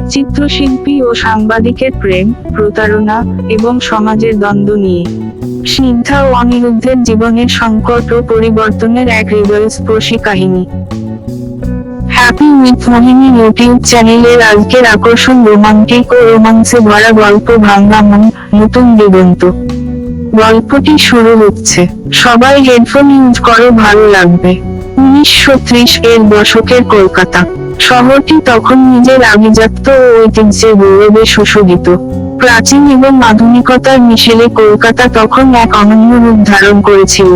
এক চিত্রশিল্পী ও সাংবাদিকের প্রেম, প্রতারণা এবং সমাজের দ্বন্দ্ব নিয়ে। স্নিগ্ধা ও অনিরুদ্ধের জীবনের সংকট ও পরিবর্তনের এক হৃদয়স্পর্শী কাহিনী। হ্যাপি উইথ মোহিনী ইউটিউব চ্যানেলের আজকের আকর্ষণ রোমান্টিক ও রোমান্সে ভরা গল্প ভাঙ্গা মন, নতুন দিগন্ত। গল্পটি শুরু হচ্ছে। সবাই হেডফোন ইউজ করো, ভালো লাগবে। উনিশশো ত্রিশ এর দশকের কলকাতা। শহরটি তখন নিজের আভিজাত্য ও ঐতিহ্যের গৌরবে সুশোভিত। প্রাচীন এবং আধুনিকতার মিশেলে কলকাতা তখন এক অনন্য রূপ ধারণ করেছিল।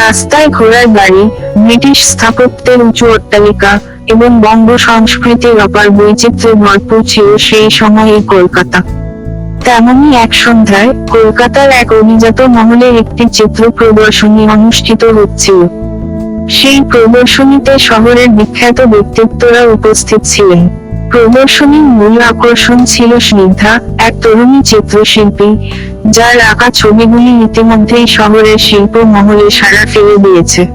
রাস্তায় ঘোড়ার গাড়ি, ব্রিটিশ স্থাপত্যের উঁচু অট্টালিকা এবং বঙ্গ সংস্কৃতির অপার বৈচিত্র্যে ভরপুর ছিল সেই সময়ে কলকাতা। তেমনই এক সন্ধ্যায় কলকাতার এক অভিজাত মহলের একটি চিত্র প্রদর্শনী অনুষ্ঠিত হচ্ছিল। সেই প্রদর্শনীতে শহরের বিখ্যাত ব্যক্তিত্বরা উপস্থিত ছিলেন। প্রদর্শনীর মূল আকর্ষণ ছিল স্নিগ্ধা, এক তরুণী চিত্রশিল্পী, যার আঁকা ছবিগুলি ইতিমধ্যেই শহরের শিল্প মহলে সাড়া ফেলে দিয়েছে।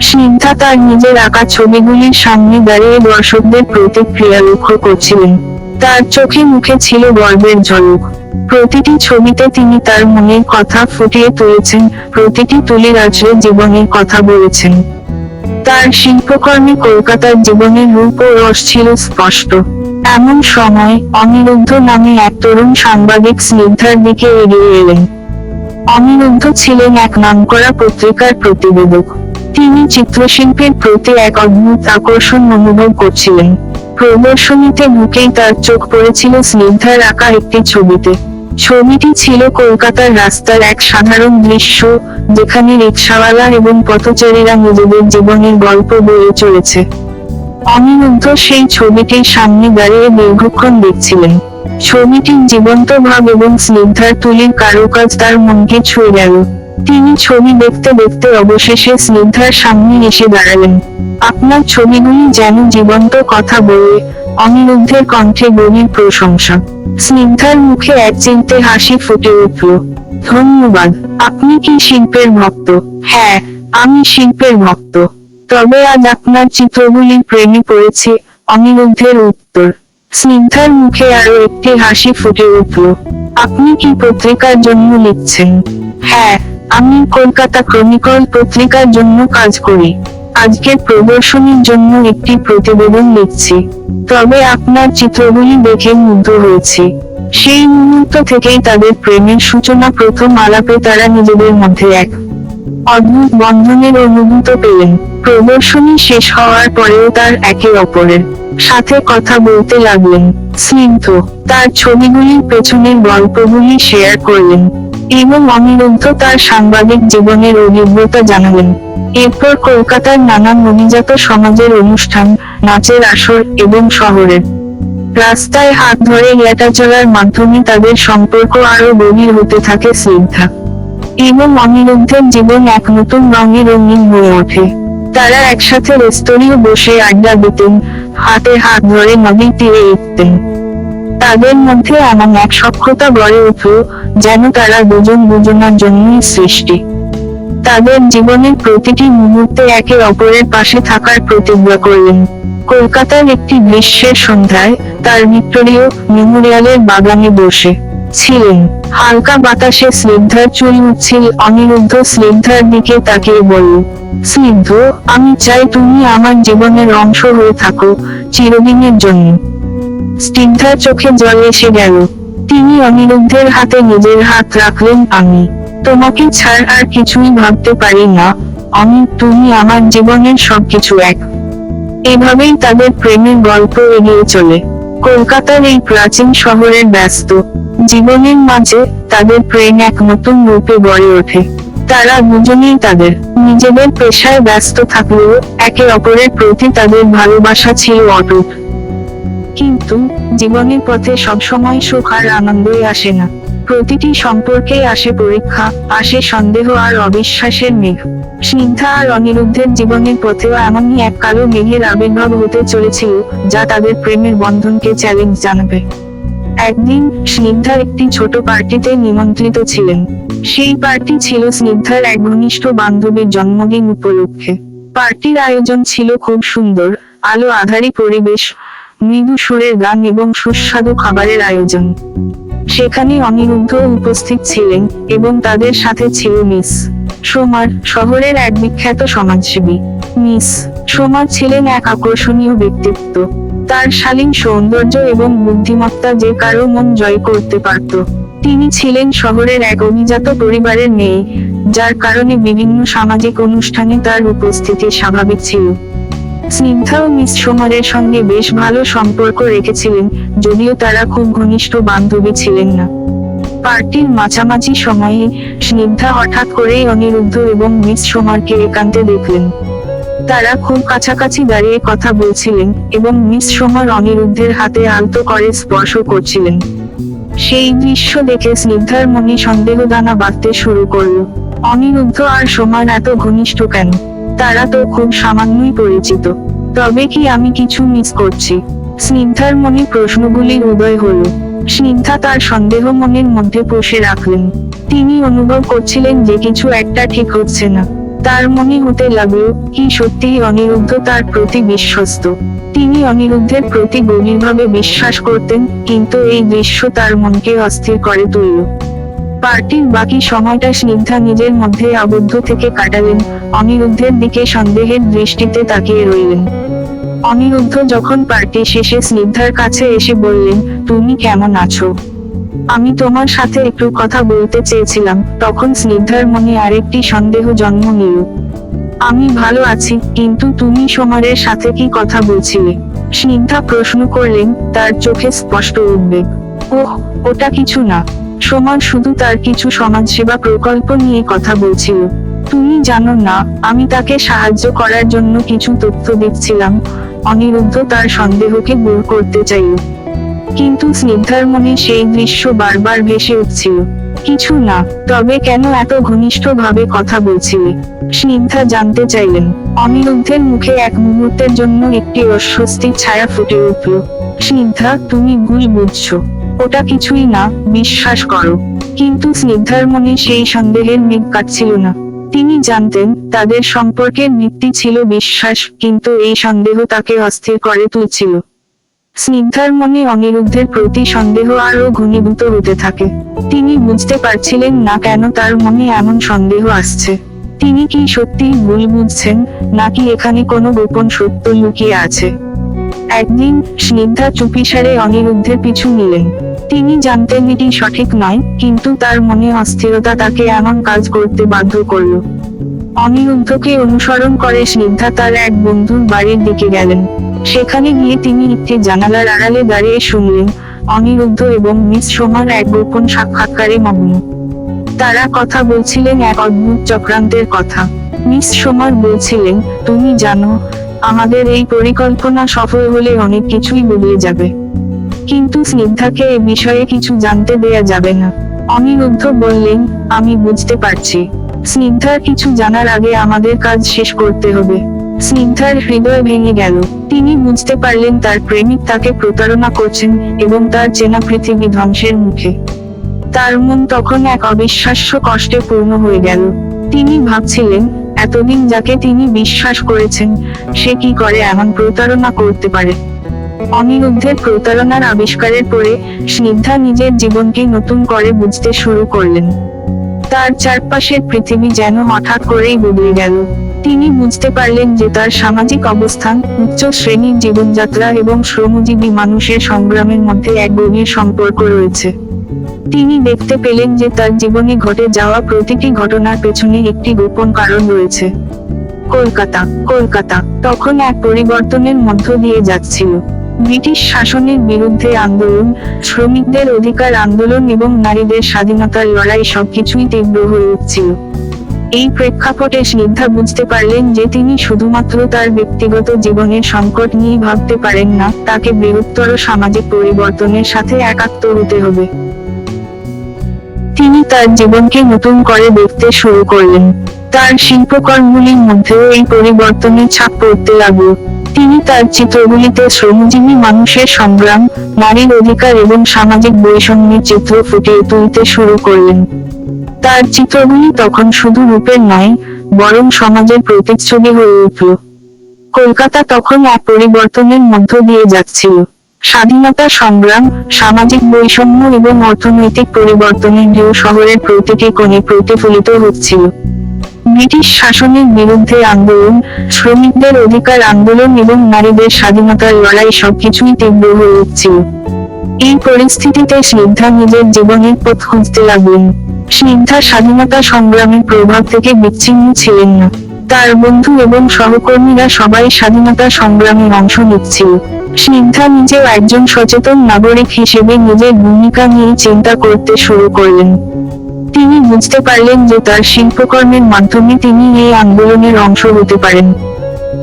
স্নিগ্ধা তার নিজের আঁকা ছবিগুলির সামনে দাঁড়িয়ে দর্শকদের প্রতিক্রিয়া লক্ষ্য করছিলেন। তার চোখে মুখে ছিল গর্বের ঝলক প্রতিটি ছবিতে তিনি তার মনের কথা ফুটিয়ে তুলেছেন, প্রতিটি তুলির আঁচড়ে জীবনের কথা বলেছেন। তার শিল্পকর্মে কলকাতার জীবনের রূপ ও রস ছিল স্পষ্ট। এমন সময় অনিরুদ্ধ নামে এক তরুণ সাংবাদিক স্নিগ্ধার দিকে এগিয়ে এলেন। অনিরুদ্ধ ছিলেন এক নামকরা পত্রিকার প্রতিবেদক। তিনি চিত্রশিল্পের প্রতি এক অদ্ভুত আকর্ষণ অনুভব করছিলেন। প্রদর্শনীতে ঢুকেই তার চোখ পড়েছিল স্নিগ্ধার আঁকা একটি ছবিতে। ছবিটি ছিল কলকাতার রাস্তার এক সাধারণ দৃশ্য, যেখানে রিক্সাওয়ালা এবং পথচারীরা নিজেদের জীবনের গল্প বয়ে চলেছে। অনিরুদ্ধ সেই ছবিটির সামনে দাঁড়িয়ে দীর্ঘক্ষণ দেখছিলেন। ছবিটির জীবন্ত ভাব এবং স্নিগ্ধার তুলির কারুকাজ তার মনকে ছুঁয়ে গেল। তিনি ছবি দেখতে দেখতে অবশেষে স্নিগ্ধার সামনে এসে দাঁড়ালেন। আপনার ছবিগুলি যেন জীবন্ত কথা বলে, অনিরুদ্ধের কণ্ঠে গভীর প্রশংসা। স্নিগ্ধার মুখে এক চিনতে হাসি ফুটে উঠল। ধন্যবাদ, আপনি কি শিল্পের ভক্ত? হ্যাঁ আমি শিল্পের ভক্ত। তবে আজ আপনার চিত্রগুলির প্রেমে পড়েছি, অনিরুদ্ধের উত্তর। স্নিগ্ধার মুখে আরও একটি হাসি ফুটে উঠল। আপনি কি পত্রিকার জন্য লিখছেন? হ্যাঁ আমি কলকাতা ক্রনিকল পত্রিকার জন্য কাজ করি। আজকের প্রদর্শনীর জন্য একটি প্রতিবেদন লিখছি। তবে আপনার চিত্রগুলি দেখে মুগ্ধ হয়েছি। সেই মুহূর্ত থেকেই তাদের প্রেমের সূচনা প্রথম আলাপে তারা নিজেদের মধ্যে এক অদ্ভুত বন্ধনের অনুভূত পেলেন। প্রদর্শনী শেষ হওয়ার পরেও তার একে অপরের সাথে কথা বলতে লাগলেন। স্নিগ্ধ তার ছবিগুলির পেছনের গল্পগুলি শেয়ার করলেন। এবং অনিরুদ্ধ তার সাংবাদিক জীবনের অভিজ্ঞতা জানালেন। এরপর কলকাতার নানান অভিজাত সমাজের অনুষ্ঠান, নাচের আসর এবং শহরের। রাস্তায় হাত ধরে ইয়াটা চলার মাধ্যমে তাদের সম্পর্ক আরও গভীর হতে থাকে স্নিগ্ধা এবং অনিরুদ্ধের জীবন এক নতুন রঙে রঙিন হয়ে ওঠে। তারা একসাথে রেস্তোরিও বসে আড্ডা দিতেন, হাতে হাত ধরে নদীর তীরে উঠতেন। তাদের মধ্যে এমন এক সক্ষতা গড়ে উঠল যেন তারা দুজন দুজনার জন্যই সৃষ্টি। তাদের জীবনের প্রতিটি মুহূর্তে একে অপরের পাশে থাকার প্রতিজ্ঞা করলেন। কলকাতার একটি গ্রীষ্মের সন্ধ্যায় তার ভিক্টোরিয় মেমোরিয়ালের বাগানে বসে ছিলেন। হালকা বাতাসে স্নিগ্ধার চুল উঠছিল, অনিরুদ্ধ স্নিগ্ধার দিকে তাকিয়ে বলল স্নিগ্ধ আমি চাই তুমি আমার জীবনের অংশ হয়ে থাকো চিরদিনের জন্য। স্নিগ্ধার চোখে জল এসে গেল। তিনি অনিরুদ্ধের হাতে নিজের হাত রাখলেন আমি। তোমাকে ছাড় আর কিছুই ভাবতে পারি না। আমি, তুমি আমার জীবনের সবকিছু এক। এভাবেই তাদের প্রেমের গল্প এগিয়ে চলে। কলকাতার এই প্রাচীন শহরের ব্যস্ত। জীবনের মাঝে তাদের প্রেম এক নতুন রূপে গড়ে ওঠে। তারা দুজনেই তাদের নিজেদের পেশায় ব্যস্ত থাকলেও একে অপরের প্রতি তাদের ভালোবাসা ছিল অটুট। কিন্তু জীবনের পথে সবসময় সুখ আর আনন্দই আসে না। প্রতিটি সম্পর্কে আসে পরীক্ষা, আসে সন্দেহ আর অবিশ্বাসের মেঘ। স্নিগ্ধা আর অনিরুদ্ধের জীবনের পথেও এমনই এক কালো মেঘের আবির্ভাব হতে চলেছিল, যা তাদের প্রেমের বন্ধনকে চ্যালেঞ্জ জানাবে। একদিন স্নিগ্ধা একটি ছোট পার্টিতে নিমন্ত্রিত ছিলেন। সেই পার্টি ছিল স্নিগ্ধার এক ঘনিষ্ঠ বান্ধবীর জন্মদিন উপলক্ষে। পার্টির আয়োজন ছিল খুব সুন্দর, আলো আধারী পরিবেশ মৃদু সুরের গান এবং সুস্বাদু খাবারের আয়োজন। সেখানে অনিরুদ্ধ উপস্থিত ছিলেন এবং তাদের সাথে ছিল মিস সোমার, শহরের এক বিখ্যাত সমাজসেবী। মিস সোমার ছিলেন এক আকর্ষণীয় ব্যক্তিত্ব। তার শালীন সৌন্দর্য এবং বুদ্ধিমত্তা যে কারও মন জয় করতে পারত। তিনি ছিলেন শহরের এক অভিজাত পরিবারের মেয়ে, যার কারণে বিভিন্ন সামাজিক অনুষ্ঠানে তার উপস্থিতি স্বাভাবিক ছিল। স্নিগ্ধা ও মিস সোমারের সঙ্গে বেশ ভালো সম্পর্ক রেখেছিলেন, যদিও তারা খুব ঘনিষ্ঠ বান্ধবী ছিলেন না। পার্টির মাঝামাঝি সময়ে স্নিগ্ধা হঠাৎ করেই অনিরুদ্ধ এবং মিস সোমারকে একান্তে দেখলেন। তারা খুব কাছাকাছি দাঁড়িয়ে কথা বলছিলেন এবং মিস সোমার অনিরুদ্ধের হাতে আলতো করে স্পর্শ করছিলেন। সেই দৃশ্য দেখে স্নিগ্ধার মনে সন্দেহ দানা বাঁধতে শুরু করল। অনিরুদ্ধ আর সোমার এত ঘনিষ্ঠ কেন? তারা তো খুব সামান্যই পরিচিত। তবে কি আমি কিছু মিস করছি? স্নিগ্ধার মনে প্রশ্নগুলির উদয় হল। স্নিগ্ধা তার সন্দেহ মনের মধ্যে পুষে রাখলেন। তিনি অনুভব করছিলেন যে কিছু একটা ঠিক হচ্ছে না। তার মনে হতে লাগল, কি সত্যিই অনিরুদ্ধ তার প্রতি বিশ্বস্ত। তিনি অনিরুদ্ধের প্রতি গভীরভাবে বিশ্বাস করতেন, কিন্তু এই দৃশ্য তার মনকে অস্থির করে তুলল। পার্টির বাকি সময়টা স্নিগ্ধা নিজের মধ্যে আবদ্ধ থেকে কাটালেন। অনিরুদ্ধের দিকে সন্দেহের দৃষ্টিতে তাকিয়ে রইলেন। অনিরুদ্ধ যখন পার্টি শেষে স্নিগ্ধার কাছে এসে বললেন, তুমি কেমন আছো? আমি তোমার সাথে একটু কথা বলতে চেয়েছিলাম। তখন স্নিগ্ধার মনে আরেকটি সন্দেহ জন্ম নিল। আমি ভালো আছি, কিন্তু তুমি সোমারের সাথে কি কথা বলছিলে? স্নিগ্ধা প্রশ্ন করলেন, তার চোখে স্পষ্ট উদ্বেগ। ওহ, ওটা কিছু না। সোমার শুধু তার কিছু সমাজসেবা প্রকল্প নিয়ে কথা বলছিল। তুমি জানো না, আমি তাকে সাহায্য করার জন্য কিছু তথ্য দিচ্ছিলাম অনিরুদ্ধ তার সন্দেহকে দূর করতে চাইল। কিন্তু স্নিগ্ধার মনে সেই দৃশ্য বারবার ভেসে উঠছিল। কিছু না, তবে কেন এত ঘনিষ্ঠভাবে কথা বলছিলে? স্নিগ্ধা জানতে চাইলেন। অনিরুদ্ধের মুখে এক মুহূর্তের জন্য একটি অস্বস্তির ছায়া ফুটে উঠল। স্নিগ্ধা, তুমি ভুল বুঝছ। ওটা কিছুই না, বিশ্বাস করো। কিন্তু স্নিগ্ধার মনে সেই সন্দেহের মেঘ কাটছিল না। তিনি জানতেন, তাদের সম্পর্কের ভিত্তি ছিল বিশ্বাস, কিন্তু এই সন্দেহ তাকে অস্থির করে তুলছিল। স্নিগ্ধার মনে অনিরুদ্ধের প্রতি সন্দেহ আরও ঘনীভূত হতে থাকে। তিনি বুঝতে পারছিলেন না কেন তার মনে এমন সন্দেহ আসছে। তিনি কি সত্যি ভুল বুঝছেন, নাকি এখানে কোনো গোপন সত্য লুকিয়ে আছে? একদিন স্নিগ্ধা চুপিসারে অনিরুদ্ধের পিছু নিলেন তিনি জানতেন এটি সঠিক নয়, কিন্তু তার মনে অস্থিরতা তাকে এমন কাজ করতে বাধ্য করল। অনিরুদ্ধকে অনুসরণ করে স্নিগ্ধা তার এক বন্ধুর বাড়ির দিকে গেলেন। সেখানে গিয়ে তিনি একটি জানালার আড়ালে দাঁড়িয়ে শুনলেন, অনিরুদ্ধ এবং মিস সোমার এক গোপন সাক্ষাৎকারে মগ্ন। তারা কথা বলছিলেন এক অদ্ভুত চক্রান্তের কথা। মিস সোমার বলছিলেন, তুমি জানো আমাদের এই পরিকল্পনা সফল হলে অনেক কিছুই বদলে যাবে। কিন্তু স্নিগ্ধাকে এ বিষয়ে কিছু জানতে দেয়া যাবে না। অনিরুদ্ধ বললেন, আমি বুঝতে পারছি। স্নিগ্ধার কিছু জানার আগে আমাদের কাজ শেষ করতে হবে। স্নিগ্ধার হৃদয় ভেঙে গেল। তিনি বুঝতে পারলেন তার প্রেমিক তাকে প্রতারণা করছেন এবং তার চেনা পৃথিবী ধ্বংসের মুখে। তার মন তখন এক অবিশ্বাস্য কষ্টে পূর্ণ হয়ে গেল। তিনি ভাবছিলেন এতদিন যাকে তিনি বিশ্বাস করেছেন, সে কি করে এমন প্রতারণা করতে পারে? অনিরুদ্ধের প্রতারণার আবিষ্কারের পরে স্নিগ্ধা নিজের জীবনকে নতুন করে বুঝতে শুরু করলেন। তার চারপাশের পৃথিবী যেন হঠাৎ করেই বদলে গেল। তিনি বুঝতে পারলেন যে তার সামাজিক অবস্থান, উচ্চ শ্রেণির জীবনযাত্রা এবং শ্রমজীবী মানুষের সংগ্রামের মধ্যে এক গভীর সম্পর্ক রয়েছে। তিনি দেখতে পেলেন যে তার জীবনে ঘটে যাওয়া প্রতিটি ঘটনার পেছনে একটি গোপন কারণ রয়েছে। কলকাতা কলকাতা, তখন এক পরিবর্তনের মধ্য দিয়ে যাচ্ছিল। ব্রিটিশ শাসনের বিরুদ্ধে আন্দোলন, শ্রমিকদের অধিকার আন্দোলন এবং নারীদের স্বাধীনতার লড়াই সবকিছুই তীব্র হয়ে উঠছিল। এই প্রেক্ষাপটে স্নিগ্ধা বুঝতে পারলেন যে তিনি শুধুমাত্র তার ব্যক্তিগত জীবনের সংকট নিয়ে ভাবতে পারেন না, তাকে বৃহত্তর সামাজিক পরিবর্তনের সাথে একাত্ম হতে হবে। তিনি তার জীবনকে নতুন করে দেখতে শুরু করলেন। তার শিল্পকর্মগুলির মধ্যেও এই পরিবর্তনের ছাপ পড়তে লাগল। তিনি তার চিত্রগুলিতে শ্রমজীবী মানুষের সংগ্রাম, নারীর অধিকার এবং সামাজিক বৈষম্যের চিত্র ফুটিয়ে তুলতে শুরু করলেন। তার চিত্রগুলি তখন শুধু রূপের নয়, বরং সমাজের প্রতিচ্ছবি হয়ে উঠল। কলকাতা তখন এক পরিবর্তনের মধ্য দিয়ে যাচ্ছিল। স্বাধীনতা সংগ্রাম, সামাজিক বৈষম্য এবং অর্থনৈতিক পরিবর্তনের ঢেউ শহরের প্রতিটি কোণে প্রতিফলিত হচ্ছিল। ব্রিটিশ শাসনের বিরুদ্ধে আন্দোলন, শ্রমিকদের অধিকার আন্দোলন এবং নারীদের স্বাধীনতার লড়াই সবকিছুই তীব্র হয়ে উঠছিল। এই পরিস্থিতিতে স্নিগ্ধা নিজের জীবনের পথ খুঁজতে লাগলেন। স্নিগ্ধা স্বাধীনতা সংগ্রামের প্রভাব থেকে বিচ্ছিন্ন ছিলেন না। তার বন্ধু এবং সহকর্মীরা সবাই স্বাধীনতা সংগ্রামে অংশ নিচ্ছিল। স্নিগ্ধা নিজেও একজন সচেতন নাগরিক হিসেবে নিজের ভূমিকা নিয়ে চিন্তা করতে শুরু করলেন। তিনি বুঝতে পারলেন যে তার শিল্পকর্মের মাধ্যমে তিনি এই আন্দোলনের অংশ হতে পারেন।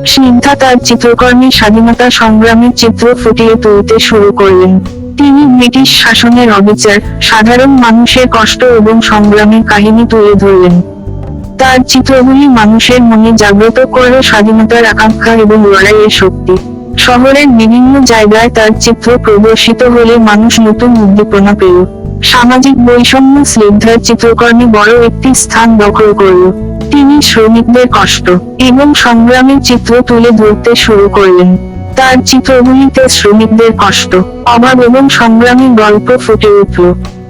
স্নিগ্ধা তার চিত্রকর্মে স্বাধীনতা সংগ্রামের চিত্র ফুটিয়ে তুলতে শুরু করলেন। তিনি ব্রিটিশ শাসনের অবিচার, সাধারণ মানুষের কষ্ট এবং সংগ্রামের কাহিনী তুলে ধরলেন। তার চিত্রগুলি মানুষের মনে জাগ্রত করে স্বাধীনতার আকাঙ্ক্ষা এবং লড়াইয়ের শক্তি। শহরের বিভিন্ন জায়গায় তার চিত্র প্রদর্শিত হলে মানুষ নতুন উদ্দীপনা পেল। সামাজিক বৈষম্য স্নিগ্ধার চিত্রকর্মে বড় একটি স্থান দখল করল। তিনি শ্রমিকদের কষ্ট এবং সংগ্রামের চিত্র তুলে ধরতে শুরু করলেন। তার চিত্রগুলিতে শ্রমিকদের কষ্ট, অভাব এবং সংগ্রামের গল্প ফুটে উঠল।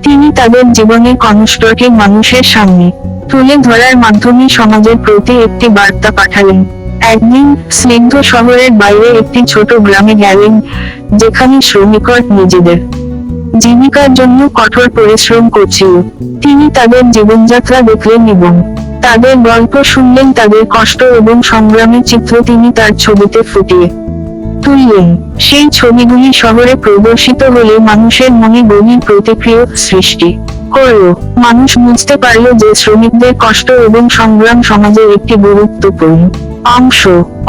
তিনি তাদের জীবনের কনষ্টকে মানুষের সামনে তুলে ধরার মাধ্যমে সমাজের প্রতি একটি বার্তা পাঠালেন। একদিন স্নিগ্ধ শহরের বাইরে একটি ছোট গ্রামে গেলেন, যেখানে শ্রমিকর নিজেদের জীবিকার জন্য কঠোর পরিশ্রম করছিল। তিনি তাদের জীবনযাত্রা দেখলেন এবং তাদের গল্প শুনলেন, তাদের কষ্ট এবং সংগ্রামের চিত্র তিনি তার ছবিতে ফুটিয়ে তুললেন সেই ছবিগুলি শহরে প্রদর্শিত হলে মানুষের মনে গভীর প্রতিক্রিয়া সৃষ্টি করল। মানুষ বুঝতে পারল যে শ্রমিকদের কষ্ট এবং সংগ্রাম সমাজের একটি গুরুত্বপূর্ণ অংশ।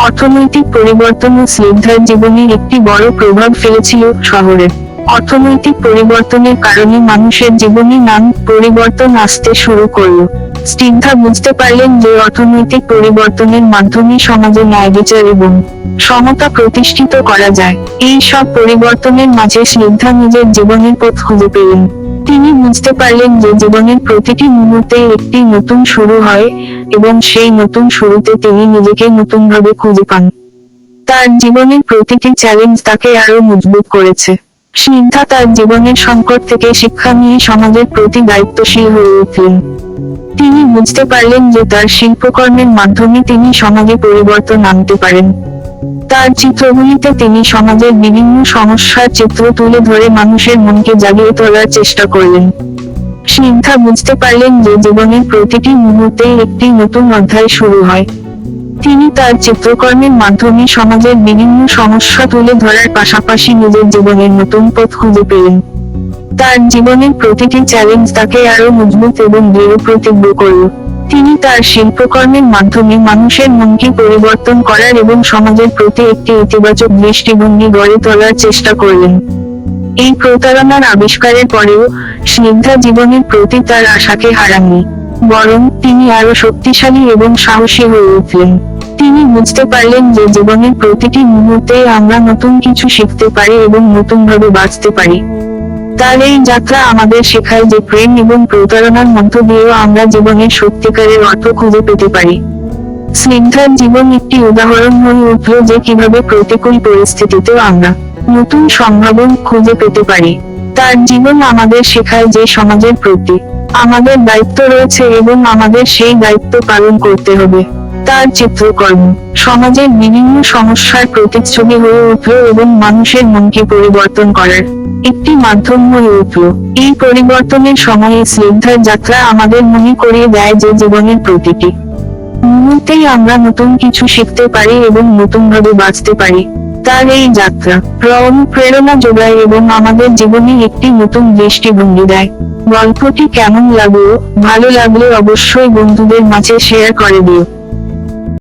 অর্থনৈতিক পরিবর্তন ও স্নিগ্ধার জীবনে একটি বড় প্রভাব ফেলেছিল শহরে। অর্থনৈতিক পরিবর্তনের কারণে মানুষের জীবনে নান পরিবর্তন আসতে শুরু করল। স্নিগ্ধা বুঝতে পারলেন যে অর্থনৈতিক পরিবর্তনের মাধ্যমে সমাজে ন্যায় বিচার এবং সমতা প্রতিষ্ঠিত করা যায়। এই সব পরিবর্তনের মাঝে স্নিগ্ধা নিজের জীবনের পথ খুঁজে পেলেন। তিনি বুঝতে পারলেন যে জীবনের প্রতিটি মুহূর্তে একটি নতুন শুরু হয় এবং সেই নতুন শুরুতে তিনি নিজেকে নতুনভাবে খুঁজে পান। তার জীবনের প্রতিটি চ্যালেঞ্জ তাকে আরও মজবুত করেছে। স্নিগ্ধা তার জীবনের সংকট থেকে শিক্ষা নিয়ে সমাজের প্রতি দায়িত্বশীল হয়ে উঠলেন। তিনি বুঝতে পারলেন যে তার শিল্পকর্মের মাধ্যমে তিনি সমাজে পরিবর্তন আনতে পারেন। তার চিত্রগুলিতে তিনি সমাজের বিভিন্ন সমস্যার চিত্র তুলে ধরে মানুষের মনকে জাগিয়ে তোলার চেষ্টা করলেন। স্নিগ্ধা বুঝতে পারলেন যে জীবনের প্রতিটি মুহূর্তে একটি নতুন অধ্যায় শুরু হয়। তিনি তার চিত্রকর্মের মাধ্যমে সমাজের বিভিন্ন সমস্যা তুলে ধরার পাশাপাশি নিজের জীবনের নতুন পথ খুঁজে পেলেন। তার জীবনের প্রতিটি চ্যালেঞ্জ তাকে আরও মজবুত এবং দৃঢ় প্রতিজ্ঞ করল। তিনি তার শিল্পকর্মের মাধ্যমে মানুষের মনকে পরিবর্তন করার এবং সমাজের প্রতি একটি ইতিবাচক দৃষ্টিভঙ্গি গড়ে তোলার চেষ্টা করলেন। এই প্রতারণার আবিষ্কারের পরেও স্নিগ্ধা জীবনের প্রতি তার আশাকে হারাননি, বরং তিনি আরও শক্তিশালী এবং সাহসী হয়ে উঠলেন। তিনি বুঝতে পারলেন যে জীবনের প্রতিটি মুহূর্তে আমরা নতুন কিছু শিখতে পারি এবং নতুনভাবে বাঁচতে পারি। তার এই যাত্রা আমাদের শেখায় যে প্রেম এবং প্রতারণার মধ্য দিয়েও আমরা জীবনের সত্যিকারের অর্থ খুঁজে পেতে পারি। স্নিগ্ধার জীবন একটি উদাহরণ হয়ে উঠল যে কীভাবে প্রতিকূল পরিস্থিতিতেও আমরা নতুন সম্ভাবন খুঁজে পেতে পারি। তার জীবন আমাদের শেখায় যে সমাজের প্রতি আমাদের দায়িত্ব রয়েছে এবং আমাদের সেই দায়িত্ব পালন করতে হবে। তার চিত্রকর্ম সমাজের বিভিন্ন সমস্যার প্রতিচ্ছবি হয়ে উঠল এবং মানুষের মনকে পরিবর্তন করার একটি মাধ্যম হয়ে উঠল। এই পরিবর্তনের সময়ে শ্রদ্ধার যাত্রা আমাদের মনে করিয়ে দেয় যে জীবনের প্রতিটি মুহূর্তেই আমরা নতুন কিছু শিখতে পারি এবং নতুনভাবে বাঁচতে পারি। তার এই যাত্রা প্রেরণা যোগায় এবং আমাদের জীবনে একটি নতুন দৃষ্টিভঙ্গি দেয়। গল্পটি কেমন লাগল, ভালো লাগলে অবশ্যই বন্ধুদের মাঝে শেয়ার করে দিও।